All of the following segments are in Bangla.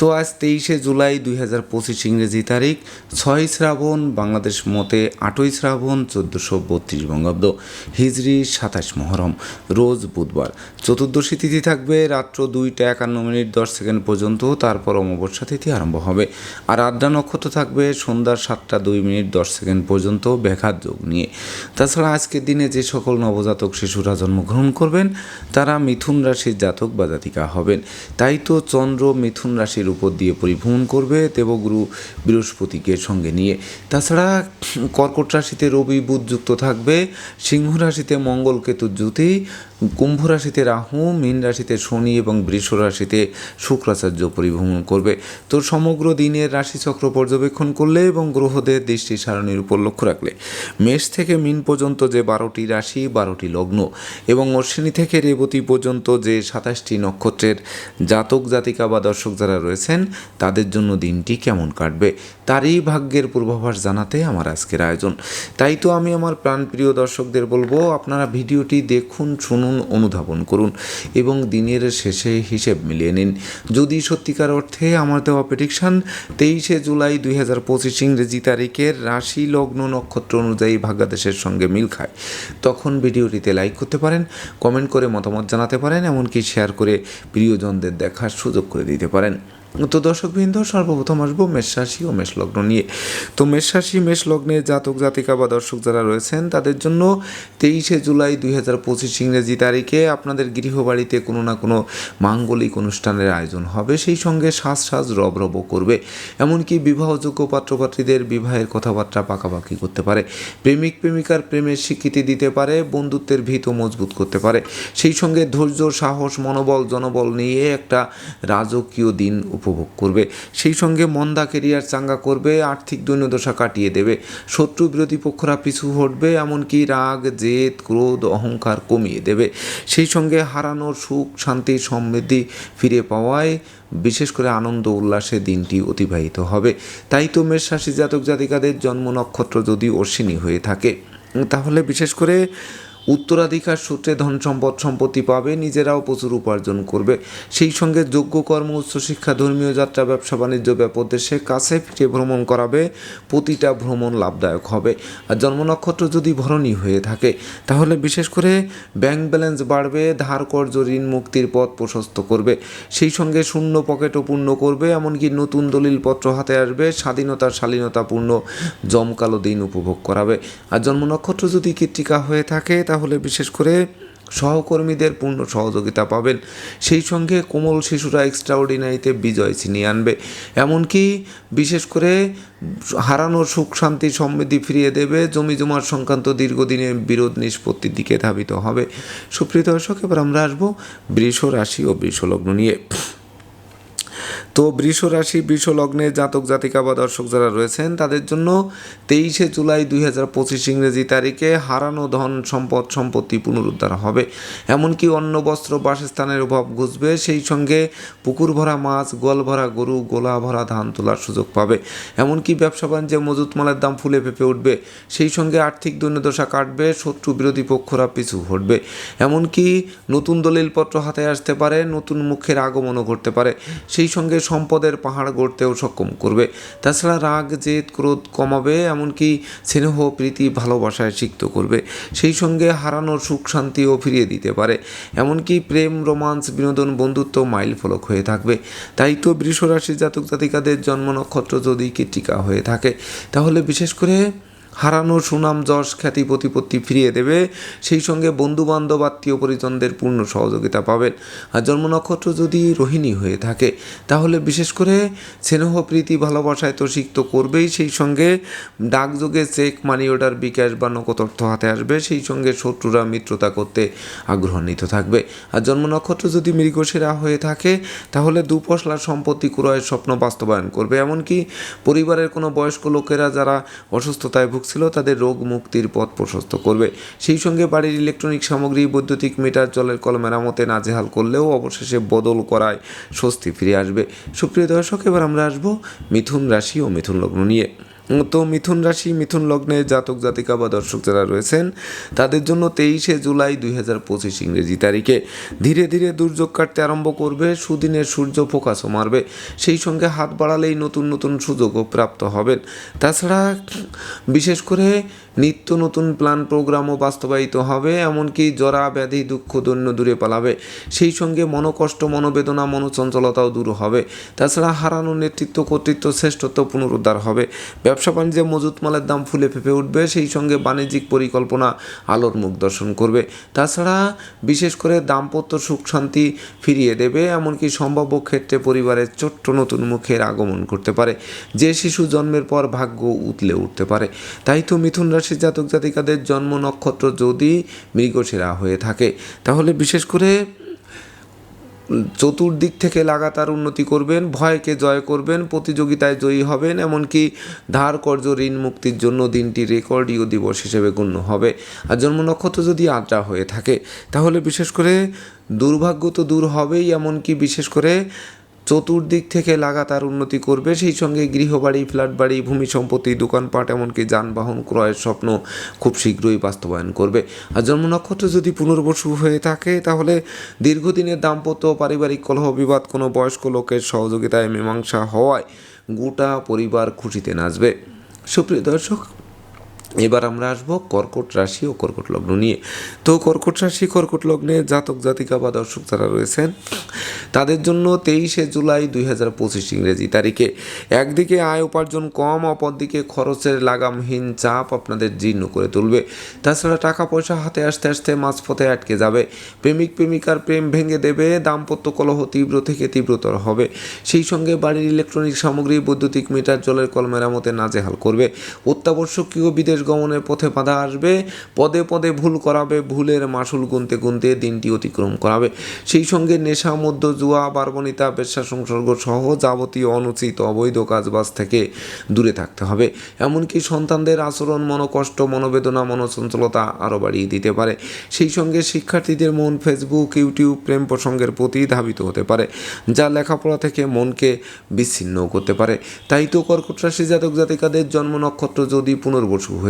তো আজ তেইশে জুলাই দুই হাজার পঁচিশ ইংরেজি তারিখ, ছয় শ্রাবণ, বাংলাদেশ মতে আটই শ্রাবণ, চোদ্দোশো বত্রিশ বঙ্গাব্দ, হিজরি সাতাশ মহরম, রোজ বুধবার। চতুর্দশী তিথি থাকবে রাত্র দুইটা একান্ন মিনিট দশ সেকেন্ড পর্যন্ত, তারপর অমাবস্যা তিথি আরম্ভ হবে। আর আড্ডা নক্ষত্র থাকবে সন্ধ্যা সাতটা দুই মিনিট দশ সেকেন্ড পর্যন্ত ব্যাঘাত যোগ নিয়ে। তাছাড়া আজকের দিনে যে সকল নবজাতক শিশুরা জন্মগ্রহণ করবেন, তারা মিথুন রাশির জাতক বা জাতিকা হবেন। তাই তো চন্দ্র মিথুন রাশির উপর দিয়ে পরিভ্রমণ করবে দেবগুরু বৃহস্পতিকে সঙ্গে নিয়ে। তাছাড়া কর্কট রাশিতে রবি বুধ যুক্ত থাকবে, সিংহ রাশিতে মঙ্গল কেতু জ্যোতি কুম্ভ রাশিতে রাহু, মীন রাশিতে শনি এবং বৃষ রাশিতে শুক্রাচার্য পরিভ্রমণ করবে। তো সমগ্র দিনের রাশিচক্র পর্যবেক্ষণ করলে এবং গ্রহদের দৃষ্টি সারণীর উপর লক্ষ্য রাখলে, মেষ থেকে মিন পর্যন্ত যে বারোটি রাশি, বারোটি লগ্ন এবং অশ্বিনী থেকে রেবতী পর্যন্ত যে সাতাশটি নক্ষত্রের জাতক, জাতিকা বা দর্শক যারা রয়েছেন, তাদের জন্য দিনটি কেমন কাটবে, তারই ভাগ্যের পূর্বাভাস জানাতে আমার আজকের আয়োজন। তাই তো আমি আমার প্রাণপ্রিয় দর্শকদের বলব, আপনারা ভিডিওটি দেখুন, শুনুন অনুধাবন করুন এবং দিনের শেষে হিসেব মিলিয়ে নিন। যদি সত্যিকার অর্থে আমার দেওয়া প্রেডিকশান তেইশে জুলাই দুই হাজার পঁচিশ ইংরেজি তারিখের রাশি লগ্ন নক্ষত্র অনুযায়ী ভাগ্যাদেশের সঙ্গে মিল খায়। তখন ভিডিওটিতে লাইক করতে পারেন কমেন্ট করে মতামত জানাতে পারেন, এমনকি শেয়ার করে প্রিয়জনদের দেখার সুযোগ করে দিতে পারেন। তো দর্শকবৃন্দ, সর্বপ্রথম আসব মেষ রাশি ও মেষ লগ্ন নিয়ে। তো মেষ রাশি, মেষ লগ্নে জাতক, জাতিকা বা দর্শক যারা রয়েছেন, তাদের জন্য তেইশে জুলাই দুই হাজার পঁচিশ ইংরেজি তারিখে আপনাদের গৃহবাড়িতে কোনো না কোনো মাঙ্গলিক অনুষ্ঠানের আয়োজন হবে। সেই সঙ্গে সাজ সাজ রব রব করবে। এমনকি বিবাহযোগ্য পাত্রপাত্রীদের বিবাহের কথাবার্তা পাকাপাকি করতে পারে। প্রেমিক, প্রেমিকার প্রেমের স্বীকৃতি দিতে পারে, বন্ধুত্বের ভিত মজবুত করতে পারে। সেই সঙ্গে ধৈর্য, সাহস, মনোবল, জনবল নিয়ে একটা রাজকীয় দিন উপভোগ করবে। সেই সঙ্গে মন্দা কেরিয়ার চাঙ্গা করবে, আর্থিক দৈন্যদশা কাটিয়ে দেবে। শত্রু বিরোধী পক্ষরা পিছু হটবে, এমনকি রাগ, জেদ, ক্রোধ, অহংকার কমিয়ে দেবে। সেই সঙ্গে হারানোর সুখ, শান্তি, সমৃদ্ধি ফিরে পাওয়ায় বিশেষ করে আনন্দ উল্লাসে দিনটি অতিবাহিত হবে। তাই তো মেষ রাশি জাতক জাতিকাদের জন্ম নক্ষত্র যদি অশ্বিনী হয়ে থাকে, তাহলে বিশেষ করে উত্তরাধিকার সূত্রে ধন সম্পদ সম্পত্তি পাবে, নিজেরাও প্রচুর উপার্জন করবে। সেই সঙ্গে যোগ্য কর্ম উচ্চশিক্ষা ধর্মীয় যাত্রা, ব্যবসা, বাণিজ্য ব্যাপদেশে কাছে ফিরে ভ্রমণ করাবে, প্রতিটা ভ্রমণ লাভদায়ক হবে। আর জন্ম নক্ষত্র যদি ভরণী হয়ে থাকে, তাহলে বিশেষ করে ব্যাংক ব্যালেন্স বাড়বে, ধার কর্য ঋণ মুক্তির পথ প্রশস্ত করবে। সেই সঙ্গে শূন্য পকেটও পূর্ণ করবে, এমনকি নতুন দলিলপত্র হাতে আসবে স্বাধীনতার শালীনতাপূর্ণ জমকালো দিন উপভোগ করাবে। আর জন্ম নক্ষত্র যদি কৃত্তিকা হয়ে থাকে তাহলে বিশেষ করে সহকর্মীদের পূর্ণ সহযোগিতা পাবেন। সেই সঙ্গে কোমল শিশুরা এক্সট্রাঅর্ডিনারিতে বিজয় ছিনিয়ে আনবে। এমনকি বিশেষ করে হারানোর সুখ, শান্তি, সমৃদ্ধি ফিরিয়ে দেবে, জমি জমার সংক্রান্ত দীর্ঘদিনের বিরোধ নিষ্পত্তির দিকে ধাবিত হবে। সুপ্রিয় দর্শক, এবার আমরা আসব বৃষ রাশি ও বৃষ লগ্ন নিয়ে। তো বৃষ রাশি বৃষ লগ্নে জাতক, জাতিকা বা দর্শক যারা রয়েছেন, তাদের জন্য তেইশে জুলাই দুই হাজার পঁচিশ ইংরেজি তারিখে হারানো ধন সম্পদ সম্পত্তি পুনরুদ্ধার হবে। এমনকি অন্য বস্ত্র, বাসস্থানের অভাব ঘুষবে সেই সঙ্গে পুকুর ভরা মাছ গোল ভরা গরু, গোলা ভরা ধান তোলার সুযোগ পাবে। এমনকি ব্যবসা বাণিজ্যে মজুত মালের দাম ফুলে ফেপে উঠবে, সেই সঙ্গে আর্থিক দৈন্যদশা কাটবে, শত্রু বিরোধী পক্ষরা পিছু হটবে। এমনকি নতুন দলিলপত্র হাতে আসতে পারে, নতুন মুখের আগমনও ঘটতে পারে। সেই সঙ্গে সম্পদের পাহাড় গড়তেও সক্ষম করবে। তাছাড়া রাগ, জেদ, ক্রোধ কমাবে, এমনকি স্নেহ, প্রীতি, ভালোবাসায় সিক্ত করবে। সেই সঙ্গে হারানোর সুখ শান্তিও ফিরিয়ে দিতে পারে। এমনকি প্রেম, রোমান্স, বিনোদন, বন্ধুত্ব মাইল ফলক হয়ে থাকবে। তাই তো বৃষরাশি জাতক জাতিকাদের জন্ম নক্ষত্র যদি কীর্তিকা হয়ে থাকে, তাহলে বিশেষ করে হারানো সুনাম, যশ, খ্যাতি, প্রতিপত্তি ফিরিয়ে দেবে। সেই সঙ্গে বন্ধু বান্ধব আত্মীয় পরিজনদের পূর্ণ সহযোগিতা পাবেন। আর জন্ম নক্ষত্র যদি রোহিণী হয়ে থাকে, তাহলে বিশেষ করে স্নেহ, প্রীতি, ভালোবাসায় তো সিক্ত করবেই। সেই সঙ্গে ডাকযোগে চেক, মানি অর্ডার, বিকাশ বা নগদ অর্থ হাতে আসবে। সেই সঙ্গে শত্রুরা মিত্রতা করতে আগ্রহান্বিত থাকবে। আর জন্ম নক্ষত্র যদি মৃগসেরা হয়ে থাকে, তাহলে দুপশলার সম্পত্তি ক্রয়ের স্বপ্ন বাস্তবায়ন করবে। এমনকি পরিবারের কোনো বয়স্ক লোকেরা যারা অসুস্থতায় ভুগছিল তাদের রোগ মুক্তির পথ প্রশস্ত করবে। সেই সঙ্গে বাড়ির ইলেকট্রনিক সামগ্রী, বৈদ্যুতিক মিটার, জলের কল মেরামতে নাজেহাল করলেও অবশেষে বদল করায় স্বস্তি ফিরে আসবে। সুপ্রিয় দর্শক, এবার আমরা আসব মিথুন রাশি ও মিথুন লগ্ন নিয়ে। তো মিথুন রাশি, মিথুন লগ্নে জাতক, জাতিকা বা দর্শক যারা রয়েছেন, তাদের জন্য তেইশে জুলাই দুই হাজার পঁচিশ ইংরেজি তারিখে। ধীরে ধীরে দুর্যোগ কাটতে আরম্ভ করবে, সুদিনের সূর্য ফোকাসও মারবে। সেই সঙ্গে হাত বাড়ালেই নতুন নতুন সুযোগও প্রাপ্ত হবেন। তাছাড়া বিশেষ করে নিত্য নতুন প্ল্যান প্রোগ্রামও বাস্তবায়িত হবে, এমনকি জরা, ব্যাধি, দুঃখ, দৈন্য দূরে পালাবে। সেই সঙ্গে মনোকষ্ট, মনোবেদনা, মনোচঞ্চলতাও দূর হবে। তাছাড়া হারানো নেতৃত্ব, কর্তৃত্ব শ্রেষ্ঠত্ব পুনরুদ্ধার হবে। ব্যবসা বাণিজ্যে মজুত মালের দাম ফুলে ফেপে উঠবে, সেই সঙ্গে বাণিজ্যিক পরিকল্পনা আলোর মুখ দর্শন করবে। তাছাড়া বিশেষ করে দাম্পত্য সুখ শান্তি ফিরিয়ে দেবে, এমনকি সম্ভাব্য ক্ষেত্রে পরিবারের ছোট্ট নতুন মুখের আগমন করতে পারে। যে শিশু জন্মের পর ভাগ্য উতলে উঠতে পারে। তাই তো মিথুন রাশির জাতক জাতিকাদের জন্ম নক্ষত্র যদি মৃগশিরা হয়ে থাকে, তাহলে বিশেষ করে চতুর্দিক থেকে লাগাতার উন্নতি করবেন, ভয়কে জয় করবেন, প্রতিযোগিতায় জয়ী হবেন, এমনকি ধার কর্য ঋণ মুক্তির জন্য দিনটি রেকর্ডীয় দিবস হিসেবে গণ্য হবে। আর জন্ম নক্ষত্র যদি আদ্রা হয়ে থাকে, তাহলে বিশেষ করে দুর্ভাগ্য তো দূর হবেই, এমনকি বিশেষ করে চতুর্দিক থেকে লাগাতার উন্নতি করবে। সেই সঙ্গে গৃহবাড়ি ফ্ল্যাট বাড়ি ভূমি সম্পত্তি, দোকানপাট, এমনকি যানবাহন ক্রয়ের স্বপ্ন খুব শীঘ্রই বাস্তবায়ন করবে। আর জন্ম নক্ষত্র যদি পুনর্বসু হয়ে থাকে, তাহলে দীর্ঘদিনের দাম্পত্য, পারিবারিক কলহ বিবাদ, কোনো বয়স্ক লোকের সহযোগিতায় মীমাংসা হওয়ায় গোটা পরিবার খুশিতে নাচবে। সুপ্রিয় দর্শক এবার আমরা আসব কর্কট রাশি ও কর্কট লগ্ন নিয়ে। তো কর্কট রাশি, কর্কট লগ্নে জাতক, জাতিকা বা দর্শক যারা রয়েছেন, তাদের জন্য তেইশে জুলাই দুই হাজার পঁচিশ ইংরেজি তারিখে। একদিকে আয় উপার্জন কম, অপরদিকে খরচের লাগামহীন চাপ আপনাদের জীর্ণ করে তুলবে। তাছাড়া টাকা পয়সা হাতে আসতে আসতে মাঝপথে আটকে যাবে। প্রেমিক, প্রেমিকার প্রেম ভেঙে দেবে, দাম্পত্য কলহ তীব্র থেকে তীব্রতর হবে। সেই সঙ্গে বাড়ির ইলেকট্রনিক সামগ্রী, বৈদ্যুতিক মিটার, জলের কল মেরামতে নাজেহাল করবে। অত্যাবশ্যকীয় বিদেশ গমনের পথে বাধা আসবে, পদে পদে ভুল করাবে, ভুলের মাসুল গুনতে গুনতে দিনটি অতিক্রম করাবে। সেই সঙ্গে নেশা মধ্য জুয়া, বার্বনিতা, বেশ্যা সংসর্গ সহ যাবতীয় অনুচিত অবৈধ কাজবাজ থেকে দূরে থাকতে হবে। এমনকি সন্তানদের আচরণ, মনোকষ্ট, মনোবেদনা, মনোচঞ্চলতা আরও বাড়িয়ে দিতে পারে। সেই সঙ্গে শিক্ষার্থীদের মন ফেসবুক, ইউটিউব প্রেম প্রসঙ্গের প্রতি ধাবিত হতে পারে, যা লেখাপড়া থেকে মনকে বিচ্ছিন্ন করতে পারে। তাই তো কর্কট রাশি জাতক জাতিকাদের জন্ম নক্ষত্র যদি পুনর্বসু হয়ে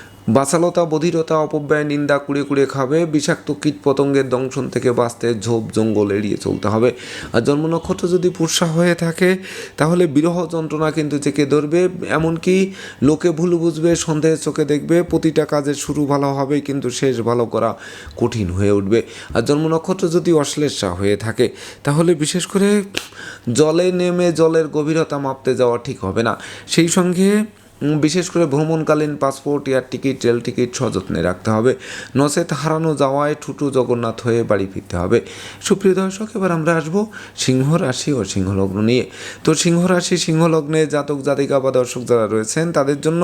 বাচালতা, বধিরতা, অপব্যয়, নিন্দা, কুড়ে কুড়ে খাবে, বিষাক্ত কীট পতঙ্গের দংশন থেকে বাঁচতে ঝোপ, জঙ্গল এড়িয়ে চলতে হবে। আর জন্ম নক্ষত্র যদি পুষা হয়ে থাকে, তাহলে বিরহ যন্ত্রণা কিন্তু চেকে ধরবে। এমনকি লোকে ভুল বুঝবে, সন্দেহের চোখে দেখবে, প্রতিটা কাজের শুরু ভালো হবে কিন্তু শেষ ভালো করা কঠিন হয়ে উঠবে। আর জন্ম নক্ষত্র যদি অশ্লেষা হয়ে থাকে, তাহলে বিশেষ করে জলে নেমে জলের গভীরতা মাপতে যাওয়া ঠিক হবে না। সেই সঙ্গে বিশেষ করে ভ্রমণকালীন passport, air ticket, rail ticket সযত্নে রাখতে হবে। নচেত হারানো যাওয়ায় ঠুটু জগন্নাথ হয়ে বাড়ি ফিরতে হবে। সুপ্রিয় দর্শক, এবার আমরা আসব সিংহ রাশি ও সিংহলগ্ন নিয়ে। তো সিংহ রাশি, সিংহলগ্নে জাতক, জাতিকা বা দর্শক যারা রয়েছেন, তাদের জন্য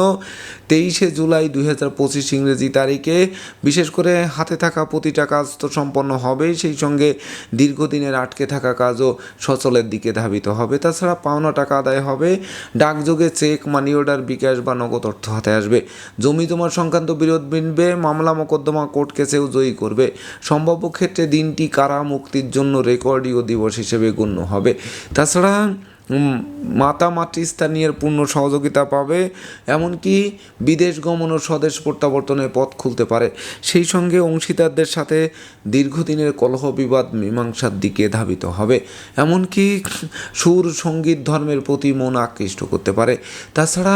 তেইশে জুলাই দুই হাজার পঁচিশ ইংরেজি তারিখে বিশেষ করে হাতে থাকা প্রতিটা কাজ তো সম্পন্ন হবেই। সেই সঙ্গে দীর্ঘদিনের আটকে থাকা কাজও সচলের দিকে ধাবিত হবে। তাছাড়া পাওনা টাকা আদায় হবে। ডাকযোগে চেক মানি অর্ডার বিকাশ বা নগদ অর্থ হাতে আসবে। জমি জমার সংক্রান্ত বিরোধ মিনবে মামলা মোকদ্দমা কোর্ট কেসেও জয়ী করবে। সম্ভাব্য ক্ষেত্রে দিনটি কারা মুক্তির জন্য রেকর্ডীয় দিবস হিসেবে গণ্য হবে। তাছাড়া মাতা মাতৃস্থানীয় পূর্ণ সহযোগিতা পাবে, এমনকি বিদেশ গমন ও স্বদেশ প্রত্যাবর্তনের পথ খুলতে পারে। সেই সঙ্গে অংশীদারদের সাথে দীর্ঘদিনের কলহ বিবাদ মীমাংসার দিকে ধাবিত হবে। এমনকি সুর, সংগীত, ধর্মের প্রতি মন আকৃষ্ট করতে পারে। তাছাড়া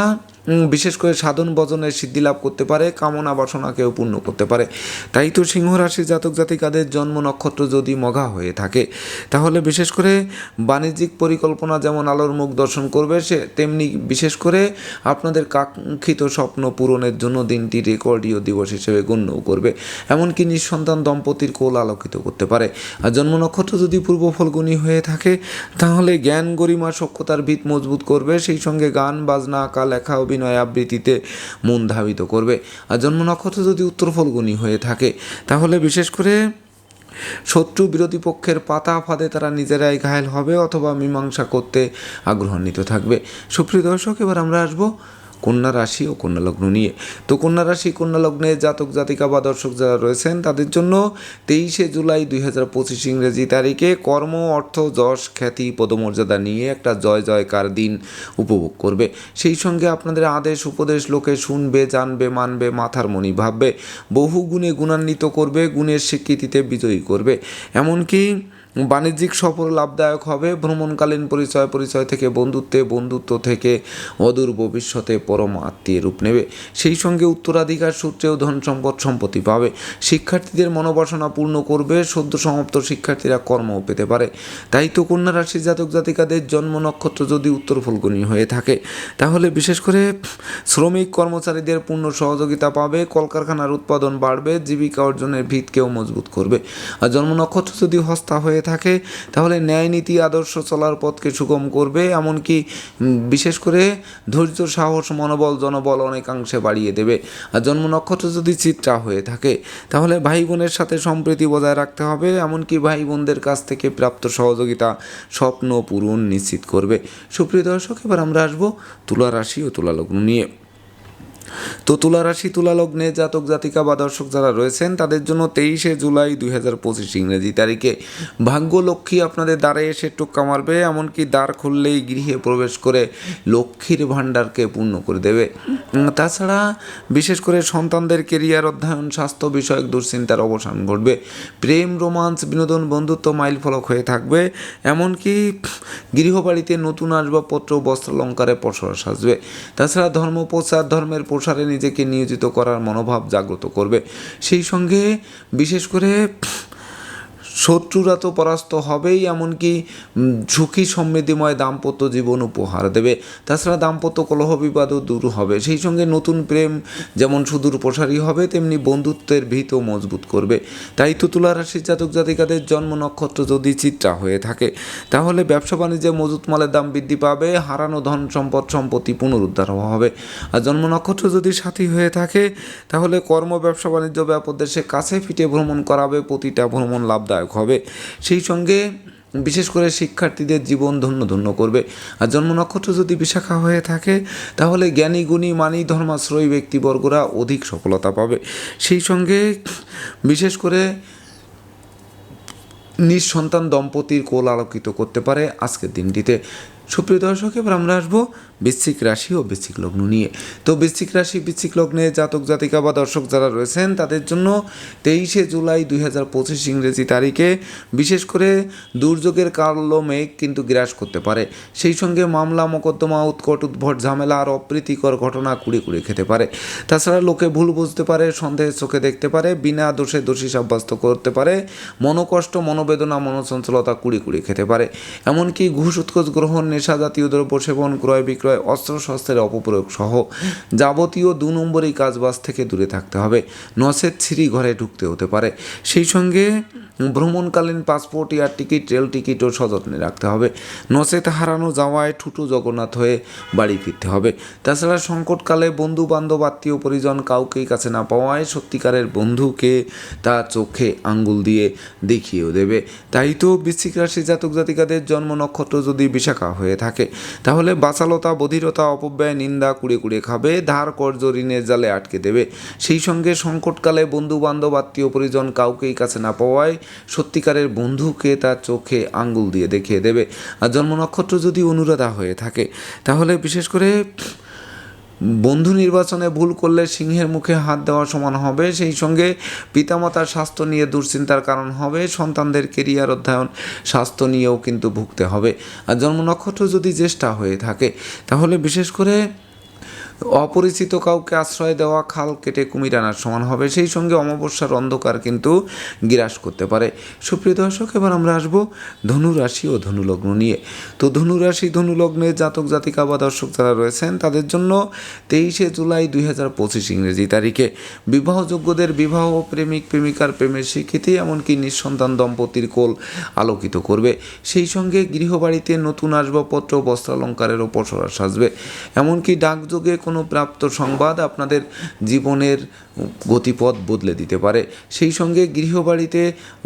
বিশেষ করে সাধন ভজনের সিদ্ধি লাভ করতে পারে, কামনা বাসনাকেও পূর্ণ করতে পারে। তাই তো সিংহ রাশি জাতক জাতিকাদের জন্ম নক্ষত্র যদি মঘা হয়ে থাকে, তাহলে বিশেষ করে বাণিজ্যিক পরিকল্পনা যেমন আলোর মুখ দর্শন করবে সে, তেমনি বিশেষ করে আপনাদের কাঙ্ক্ষিত স্বপ্ন পূরণের জন্য দিনটি রেকর্ডীয় দিবস হিসেবে গণ্যও করবে। এমনকি নিঃসন্তান দম্পতির কোল আলোকিত করতে পারে। আর জন্ম নক্ষত্র যদি পূর্ব ফলগুনি হয়ে থাকে, তাহলে জ্ঞান গরিমা সক্ষতার ভিত মজবুত করবে। সেই সঙ্গে গান, বাজনা, আঁকা, লেখা, অভিনয় আবৃত্তিতে মন ধাবিত করবে। আর জন্ম নক্ষত্র যদি উত্তর ফলগুনি হয়ে থাকে, তাহলে বিশেষ করে শত্রু বিরোধী পক্ষের পাতা ফাঁদে তারা নিজেরাই ঘায়ল হবে অথবা মীমাংসা করতে আগ্রহান্বিত থাকবে। সুপ্রিয় দর্শক, এবার আমরা আসব কন্যা রাশি ও কন্যা লগ্ন নিয়ে। তো কন্যা রাশি, কন্যা লগ্নে জাতক, জাতিকা বা দর্শক যারা রয়েছেন, তাদের জন্য তেইশে জুলাই দুই হাজার পঁচিশ ইংরেজি তারিখে কর্ম, অর্থ, যশ, খ্যাতি, পদমর্যাদা নিয়ে একটা জয়, জয়কার দিন উপভোগ করবে। সেই সঙ্গে আপনাদের আদেশ, উপদেশ লোকে শুনবে, জানবে, মানবে, মাথার মনি ভাববে, বহু গুণে গুণান্বিত করবে, গুণের স্বীকৃতিতে বিজয়ী করবে। এমনকি বাণিজ্যিক সফর লাভদায়ক হবে। ভ্রমণকালীন পরিচয় পরিচয় থেকে বন্ধুত্বে, বন্ধুত্ব থেকে অদূর ভবিষ্যতে পরম আত্মীয় রূপ নেবে। সেই সঙ্গে উত্তরাধিকার সূত্রেও ধন সম্পদ সম্পত্তি পাবে। শিক্ষার্থীদের মনোবাসনা পূর্ণ করবে। সদ্য সমাপ্ত শিক্ষার্থীরা কর্মও পেতে পারে। তাই তো কন্যা রাশির জাতক জাতিকাদের জন্ম নক্ষত্র যদি উত্তর ফুলকনি হয়ে থাকে, তাহলে বিশেষ করে শ্রমিক কর্মচারীদের পূর্ণ সহযোগিতা পাবে। কলকারখানার উৎপাদন বাড়বে। জীবিকা অর্জনের ভিতকেও মজবুত করবে। আর জন্ম নক্ষত্র যদি হস্তা হয়ে থাকে, তাহলে ন্যায় নীতি, আদর্শ চলার পথকে সুগম করবে। এমনকি বিশেষ করে ধৈর্য, সাহস, মনোবল, জনবল অনেকাংশে বাড়িয়ে দেবে। আর জন্ম নক্ষত্র যদি চিত্রা হয়ে থাকে, তাহলে ভাই বোনের সাথে সম্প্রীতি বজায় রাখতে হবে। এমনকি ভাই বোনদের কাছ থেকে প্রাপ্ত সহযোগিতা স্বপ্ন পূরণ নিশ্চিত করবে। সুপ্রিয় দর্শক, এবার আমরা আসব তুলা রাশি ও তুলা লগ্ন নিয়ে। তো তুলা রাশি, তুলা লগ্নে জাতক, জাতিকা বা দর্শক যারা রয়েছেন, তাদের জন্য তেইশে জুলাই দুই হাজার পঁচিশ ইংরেজি তারিখে ভাগ্য লক্ষ্মী আপনাদের দ্বারে এসে টোক্কা মারবে, এমনকি দ্বার খুললেই গৃহে প্রবেশ করে লক্ষ্মীর ভাণ্ডারকে পূর্ণ করে দেবে। তাছাড়া বিশেষ করে সন্তানদের কেরিয়ার, অধ্যয়ন, স্বাস্থ্য বিষয়ক দুশ্চিন্তার অবসান ঘটবে। প্রেম, রোমান্স, বিনোদন, বন্ধুত্ব মাইল ফলক হয়ে থাকবে, এমনকি গৃহবাড়িতে নতুন আসবাবপত্র, বস্ত্রালঙ্কারে পসরা সাজবে। তাছাড়া ধর্ম প্রচার ধর্মের প্রসারে নিজেকে নিয়োজিত করার মনোভাব জাগ্রত করবে। সেই সঙ্গে বিশেষ করে শত্রুরা তো পরাস্ত হবেই, এমনকি ঝুঁকি সমৃদ্ধিময় দাম্পত্য জীবন উপহার দেবে। তাছাড়া দাম্পত্য কলহ বিবাদও দূর হবে। সেই সঙ্গে নতুন প্রেম যেমন সুদূর প্রসারী হবে, তেমনি বন্ধুত্বের ভিতও মজবুত করবে। তাই তো তুলা রাশির জাতক জাতিকাদের জন্ম নক্ষত্র যদি চিত্রা হয়ে থাকে, তাহলে ব্যবসা বাণিজ্যে মজুত মালের দাম বৃদ্ধি পাবে, হারানো ধন সম্পদ সম্পত্তি পুনরুদ্ধার হবে। আর জন্ম নক্ষত্র যদি সাথী হয়ে থাকে, তাহলে কর্ম, ব্যবসা বাণিজ্য ব্যাপক দেশে কাছে ফিটে ভ্রমণ করাবে, প্রতিটা ভ্রমণ লাভদায়ক। হবে। সেই সঙ্গে বিশেষ করে শিক্ষার্থীদের জীবন ধন্য ধন্য করবে। আর জন্ম নক্ষত্র যদি বিশাখা হয়ে থাকে, তাহলে জ্ঞানী, গুণী, মানি, ধর্মাশ্রয়ী ব্যক্তিবর্গরা অধিক সফলতা পাবে। সেই সঙ্গে বিশেষ করে নিঃসন্তান দম্পতির কোল আলোকিত করতে পারে আজকের দিনটিতে। সুপ্রিয় দর্শক, এবার আমরা আসব বৃশ্চিক রাশি ও বৃশ্চিক লগ্ন নিয়ে। তো বৃশ্চিক রাশি, বৃশ্চিক লগ্নে জাতক, জাতিকা বা দর্শক যারা রয়েছেন, তাদের জন্য তেইশে জুলাই দুই হাজার পঁচিশ ইংরেজি তারিখে বিশেষ করে দুর্যোগের কালো মেঘ কিন্তু গ্রাস করতে পারে। সেই সঙ্গে মামলা, মোকদ্দমা, উৎকট, উদ্ভট, ঝামেলা আর অপ্রীতিকর ঘটনা কুড়ে কুড়ে খেতে পারে। তাছাড়া লোকে ভুল বুঝতে পারে, সন্দেহের চোখে দেখতে পারে, বিনা দোষে দোষী সাব্যস্ত করতে পারে, মনোকষ্ট, মনোবেদনা, মনোচঞ্চলতা কুড়ি কুড়ি খেতে পারে। এমনকি ঘুষ, উৎকোচ গ্রহণ নেশা জাতীয় দ্রব্য সেবন, ক্রয় বিক্রয়, অস্ত্র শস্ত্রের অপপ্রয়োগ সহ যাবতীয় দু নম্বরই কাজবাজ থেকে দূরে থাকতে হবে। নসের ছিঁড়ি ঘরে ঢুকতে হতে পারে। সেই সঙ্গে ভ্রমণকালীন পাসপোর্ট, এয়ার টিকিট, রেল টিকিটও সযত্নে রাখতে হবে। নচেত হারানো যাওয়ায় ঠুটু জগন্নাথ হয়ে বাড়ি ফিরতে হবে। তাছাড়া সংকটকালে বন্ধু বান্ধব আত্মীয় পরিজন কাউকেই কাছে না পাওয়ায় সত্যিকারের বন্ধুকে তা চোখে আঙ্গুল দিয়ে দেখিয়েও দেবে। তাই তো বৃশ্চিক রাশি জাতক জাতিকাদের জন্ম নক্ষত্র যদি বিশাখা হয়ে থাকে, তাহলে বাচালতা, বধিরতা, অপব্যয়, নিন্দা কুড়ে কুড়ে খাবে, ধার কর্য ঋণের জালে আটকে দেবে। সেই সঙ্গে সংকটকালে বন্ধু বান্ধব আত্মীয় পরিজন কাউকেই কাছে না পাওয়ায় সত্যিকারের বন্ধুকে তার চোখে আঙ্গুল দিয়ে দেখিয়ে দেবে। আর জন্ম নক্ষত্র যদি অনুরাধা হয়ে থাকে, তাহলে বিশেষ করে বন্ধু নির্বাচনে ভুল করলে সিংহের মুখে হাত দেওয়া সমান হবে। সেই সঙ্গে পিতামাতার স্বাস্থ্য নিয়ে দুশ্চিন্তার কারণ হবে। সন্তানদের কেরিয়ার অধ্যয়ন, স্বাস্থ্য নিয়েও কিন্তু ভুগতে হবে। আর জন্ম নক্ষত্র যদি জ্যেষ্ঠা হয়ে থাকে, তাহলে বিশেষ করে অপরিচিত কাউকে আশ্রয় দেওয়া, খাল কেটে কুমির আনার সমান হবে, সেই সঙ্গে অমাবস্যার অন্ধকার কিন্তু গ্রাস করতে পারে। সুপ্রিয় দর্শক, এবার আমরা আসব ধনু রাশি ও ধনুলগ্ন নিয়ে। তো ধনুরাশি, ধনুলগ্নে ধনু জাতক, জাতিকা বা দর্শক যারা রয়েছেন, তাদের জন্য তেইশে জুলাই দুই হাজার পঁচিশ ইংরেজি তারিখে। বিবাহযোগ্যদের বিবাহ প্রেমিক, প্রেমিকার প্রেমের স্বীকৃতি, এমনকি নিঃসন্তান দম্পতির কোল আলোকিত করবে। সেই সঙ্গে গৃহবাড়িতে নতুন আসবাবপত্র, বস্ত্রালঙ্কারের ওপর সরা সাজবে। এমনকি ডাকযোগে কোনো কোনো প্রাপ্ত সংবাদ আপনাদের জীবনের গতিপথ বদলে দিতে পারে। সেই সঙ্গে গৃহবাড়িতে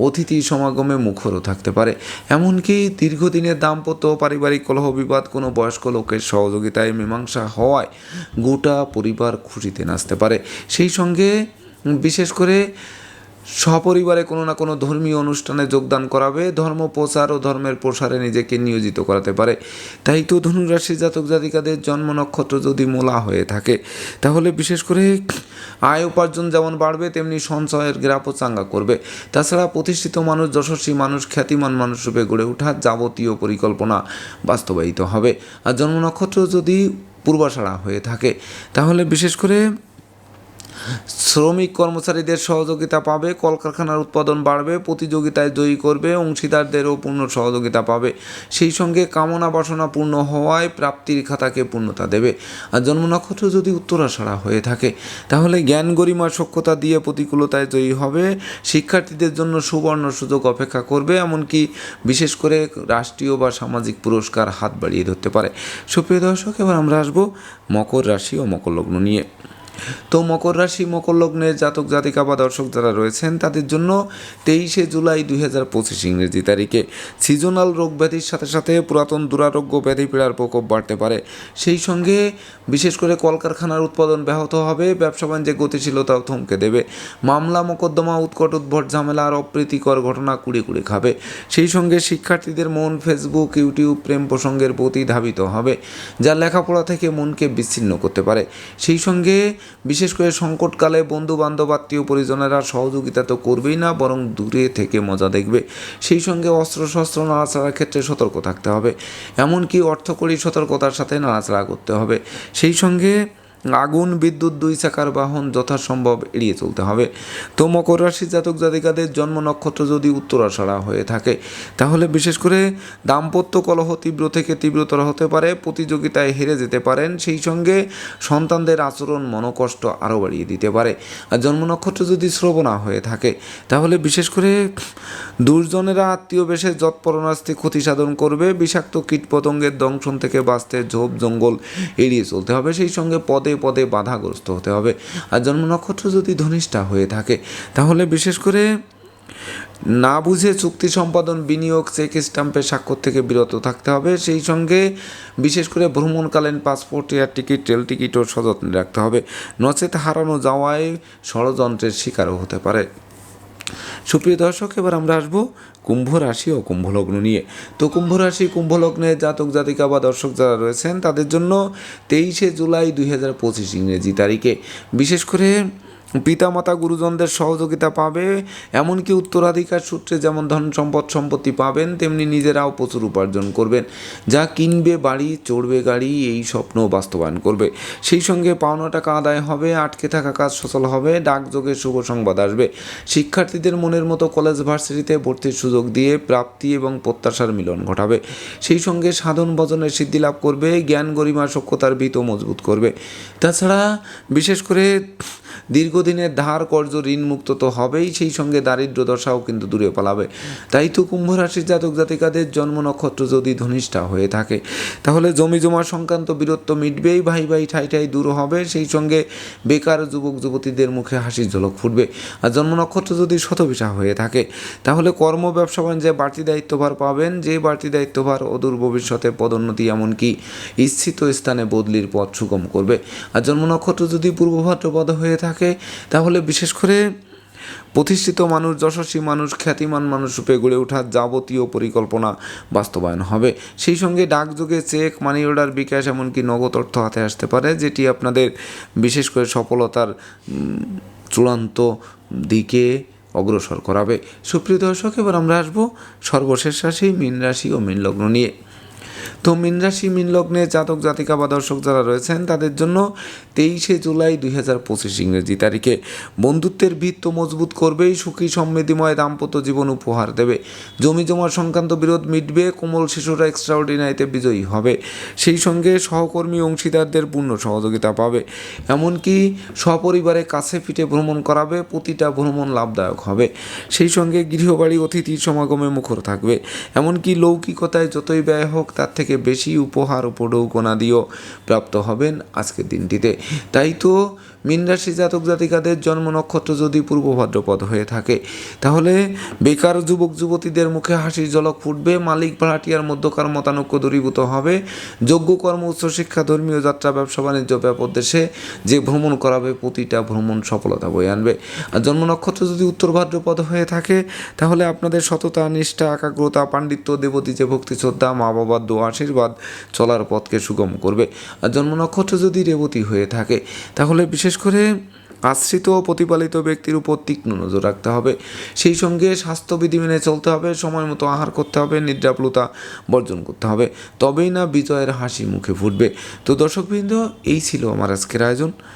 অতিথি সমাগমে মুখরও থাকতে পারে। এমনকি দীর্ঘদিনের দাম্পত্য পারিবারিক কলহ বিবাদ কোনো বয়স্ক লোকের সহযোগিতায় মীমাংসা হওয়ায় গোটা পরিবার খুশিতে নাচতে পারে। সেই সঙ্গে বিশেষ করে সপরিবারে কোনো না কোনো ধর্মীয় অনুষ্ঠানে যোগদান করাবে, ধর্ম প্রচার ও ধর্মের প্রসারে নিজেকে নিয়োজিত করাতে পারে। তাই তো ধনুরাশি জাতক জাতিকাদের জন্ম নক্ষত্র যদি মোলা হয়ে থাকে, তাহলে বিশেষ করে আয় উপার্জন যেমন বাড়বে, তেমনি সঞ্চয়ের গ্রাপও চাঙ্গা করবে। তাছাড়া প্রতিষ্ঠিত মানুষ, যশস্বী মানুষ, খ্যাতিমান মানুষ রূপে গড়ে ওঠার যাবতীয় পরিকল্পনা বাস্তবায়িত হবে। আর জন্ম নক্ষত্র যদি পূর্বাশাড়া হয়ে থাকে, তাহলে বিশেষ করে শ্রমিক কর্মচারীদের সহযোগিতা পাবে, কলকারখানার উৎপাদন বাড়বে, প্রতিযোগিতায় জয়ী করবে, অংশীদারদেরও পূর্ণ সহযোগিতা পাবে। সেই সঙ্গে কামনা বাসনা পূর্ণ হওয়ায় প্রাপ্তির খাতাকে পূর্ণতা দেবে। আর জন্ম নক্ষত্র যদি উত্তরাষাড়া হয়ে থাকে, তাহলে জ্ঞান গরিমা সক্ষতা দিয়ে প্রতিকূলতায় জয়ী হবে। শিক্ষার্থীদের জন্য সুবর্ণ সুযোগ অপেক্ষা করবে, এমনকি বিশেষ করে রাষ্ট্রীয় বা সামাজিক পুরস্কার হাত বাড়িয়ে ধরতে পারে। সুপ্রিয় দর্শক, এবার আমরা আসব মকর রাশি ও মকর লগ্ন নিয়ে। তো মকর রাশি, মকর লগ্নের জাতক, জাতিকা বা দর্শক যারা রয়েছেন, তাদের জন্য তেইশে জুলাই দুই হাজার পঁচিশ ইংরেজি তারিখে সিজনাল রোগ ব্যাধির সাথে সাথে পুরাতন দুরারোগ্য ব্যাধি পীড়ার প্রকোপ বাড়তে পারে। সেই সঙ্গে বিশেষ করে কলকারখানার উৎপাদন ব্যাহত হবে, ব্যবসা বাণিজ্যে গতিশীলতাও থমকে দেবে। মামলা, মোকদ্দমা, উৎকট উদ্ভট, ঝামেলা আর অপ্রীতিকর ঘটনা কুড়ে কুড়ে খাবে। সেই সঙ্গে শিক্ষার্থীদের মন ফেসবুক, ইউটিউব প্রেম প্রসঙ্গের প্রতি ধাবিত হবে, যা লেখাপড়া থেকে মনকে বিচ্ছিন্ন করতে পারে। সেই সঙ্গে বিশেষ করে সংকটকালে বন্ধু বান্ধব আত্মীয় পরিজনেরা সহযোগিতা তো করবেই না, বরং দূরে থেকে মজা দেখবে। সেই সঙ্গে অস্ত্রশস্ত্র, নাড়াচাড়ার ক্ষেত্রে সতর্ক থাকতে হবে। এমনকি অর্থকরী সতর্কতার সাথে নাড়াচাড়া করতে হবে। সেই সঙ্গে আগুন, বিদ্যুৎ, দুই চাকার বাহন যথাসম্ভব এড়িয়ে চলতে হবে। তো মকর রাশির জাতক জাতিকাদের জন্ম নক্ষত্র যদি উত্তরাষাড়া হয়ে থাকে, তাহলে বিশেষ করে দাম্পত্য কলহ তীব্র থেকে তীব্রতর হতে পারে, প্রতিযোগিতায় হেরে যেতে পারেন, সেই সঙ্গে সন্তানদের আচরণ মনোকষ্ট আরও বাড়িয়ে দিতে পারে। আর জন্ম নক্ষত্র যদি শ্রবণা হয়ে থাকে, তাহলে বিশেষ করে দুর্জনেরা আত্মীয় বেশে যৎপরণাস্তি ক্ষতি সাধন করবে, বিষাক্ত কীটপতঙ্গের দংশন থেকে বাঁচতে ঝোপ জঙ্গল এড়িয়ে চলতে হবে, সেই সঙ্গে পদে পদে বাধাগ্রস্ত হতে হবে। আর জন্ম নক্ষত্র যদি ধনিষ্ঠা হয়ে থাকে, তাহলে বিশেষ করে না বুঝে চুক্তি সম্পাদন, বিনিয়োগ, চেক স্টাম্পে স্বাক্ষর থেকে বিরত থাকতে হবে। সেই সঙ্গে বিশেষ করে ভ্রমণকালীন পাসপোর্ট, এয়ার টিকিট, রেল টিকিটও সযত্নে রাখতে হবে। নচেত হারানো যাওয়ায় ষড়যন্ত্রের শিকারও হতে পারে। সুপ্রিয় দর্শক, এবার আমরা আসব কুম্ভ রাশি ও কুম্ভ লগ্ন নিয়ে। তো কুম্ভ রাশি কুম্ভ লগ্নে জাতক, জাতিকা বা দর্শক যারা রয়েছেন, তাদের জন্য তেইশে জুলাই দুই হাজার পঁচিশ ইংরেজি তারিখে। বিশেষ করে পিতামাতা গুরুজনদের সহযোগিতা পাবে, এমনকি উত্তরাধিকার সূত্রে যেমন ধন সম্পদ সম্পত্তি পাবেন, তেমনি নিজেরাও প্রচুর উপার্জন করবেন। যা কিনবে, বাড়ি, চড়বে গাড়ি, এই স্বপ্ন বাস্তবায়ন করবে। সেই সঙ্গে পাওনা টাকা আদায় হবে, আটকে থাকা কাজ সচল হবে, ডাকযোগে শুভ সংবাদ আসবে। শিক্ষার্থীদের মনের মতো কলেজ ভার্সিটিতে ভর্তির সুযোগ দিয়ে প্রাপ্তি এবং প্রত্যাশার মিলন ঘটাবে। সেই সঙ্গে সাধন ভজনের সিদ্ধি লাভ করবে, জ্ঞান গরিমা সক্ষতার ভিতও মজবুত করবে। তাছাড়া বিশেষ করে দীর্ঘদিনের ধার কর্য ঋণ মুক্ত তো হবেই, সেই সঙ্গে দারিদ্র দশাও কিন্তু দূরে পালাবে। তাই তো কুম্ভ রাশির জাতক জাতিকাদের জন্ম নক্ষত্র যদি ধনিষ্ঠা হয়ে থাকে, তাহলে জমি জমা সংক্রান্ত বীরত্ব মিটবেই, ভাই ভাই ঠাই ঠাই দূর হবে, সেই সঙ্গে বেকার যুবক যুবতীদের মুখে হাসির ঝলক ফুটবে। আর জন্ম নক্ষত্র যদি শতবিশা হয়ে থাকে, তাহলে কর্ম ব্যবসা বাণিজ্যে বাড়তি দায়িত্বভার পাবেন, যে বাড়তি দায়িত্বভার অদূর ভবিষ্যতে পদোন্নতি এমনকি ইচ্ছিত স্থানে বদলির পথ সুগম করবে। আর জন্ম নক্ষত্র যদি পূর্ব ভাদ্রপদ হয়ে থাকে তাহলে বিশেষ করে প্রতিষ্ঠিত মানুষ, যশস্বী মানুষ, খ্যাতিমান মানুষ রূপে গড়ে ওঠার যাবতীয় পরিকল্পনা বাস্তবায়ন হবে। সেই সঙ্গে ডাকযোগে চেক মানি অর্ডার বিকাশ, এমনকি নগদ অর্থ হাতে আসতে পারে, যেটি আপনাদের বিশেষ করে সফলতার চূড়ান্ত দিকে অগ্রসর করাবে। সুপ্রিয় দর্শক, এবার আমরা আসব সর্বশেষ রাশি, মীন রাশি ও মীন লগ্ন নিয়ে। তো মীন রাশি মীন লগ্নে জাতক, জাতিকা বা দর্শক যারা রয়েছেন, তাদের জন্য তেইশে জুলাই দুই হাজার পঁচিশ ইংরেজি তারিখে। বন্ধুত্বের ভিত্ত মজবুত করবেই, সুখী, সমৃদ্ধিময়, দাম্পত্য জীবন উপহার দেবে। জমি জমা সংক্রান্ত বিরোধ মিটবে, কোমল শিশুরা এক্সট্রাঅর্ডিনারিতে বিজয়ী হবে। সেই সঙ্গে সহকর্মী, অংশীদারদের পূর্ণ সহযোগিতা পাবে। এমনকি সপরিবারে কাছে পিঠে ভ্রমণ করাবে, প্রতিটা ভ্রমণ লাভদায়ক হবে। সেই সঙ্গে গৃহবাড়ি, অতিথি সমাগমে মুখর থাকবে। এমনকি লৌকিকতায় যতই ব্যয় হোক, তার থেকে বেশি উপহার উপঢৌকনা দিয়েও প্রাপ্ত হবেন আজকের দিনটিতে। তাই তো মীন রাশি জাতক জাতিকাদের জন্ম নক্ষত্র যদি পূর্ব ভাদ্রপদ হয়ে থাকে, তাহলে বেকার যুবক যুবতীদের মুখে হাসির ঝলক ফুটবে, মালিক ভাড়াটিয়ার মধ্যকার মতানৈক্য দূরীভূত হবে, যোগ্য কর্ম উচ্চশিক্ষা ধর্মীয় যাত্রা, ব্যবসা, বাণিজ্য, ব্যাপক দেশে যে ভ্রমণ করাবে, প্রতিটা ভ্রমণ সফলতা বয়ে আনবে। আর জন্ম নক্ষত্র যদি উত্তর ভাদ্রপদ হয়ে থাকে, তাহলে আপনাদের সততা, নিষ্ঠা, একাগ্রতা, পাণ্ডিত্য দেবতী যে ভক্তি, শ্রদ্ধা, মা বাবার দো আশীর্বাদ চলার পথকে সুগম করবে। আর জন্ম নক্ষত্র যদি রেবতী হয়ে থাকে, তাহলে বিশেষ করে আশ্রিত ও প্রতিপালিত ব্যক্তির উপর তীক্ষ্ণ নজর রাখতে হবে। সেই সঙ্গে স্বাস্থ্যবিধি মেনে চলতে হবে, সময় মতো আহার করতে হবে, নিদ্রাপ্লুতা বর্জন করতে হবে। তবেই না বিজয়ের হাসি মুখে ফুটবে। তো দর্শকবৃন্দ, এই ছিল আমার আজকের আয়োজন।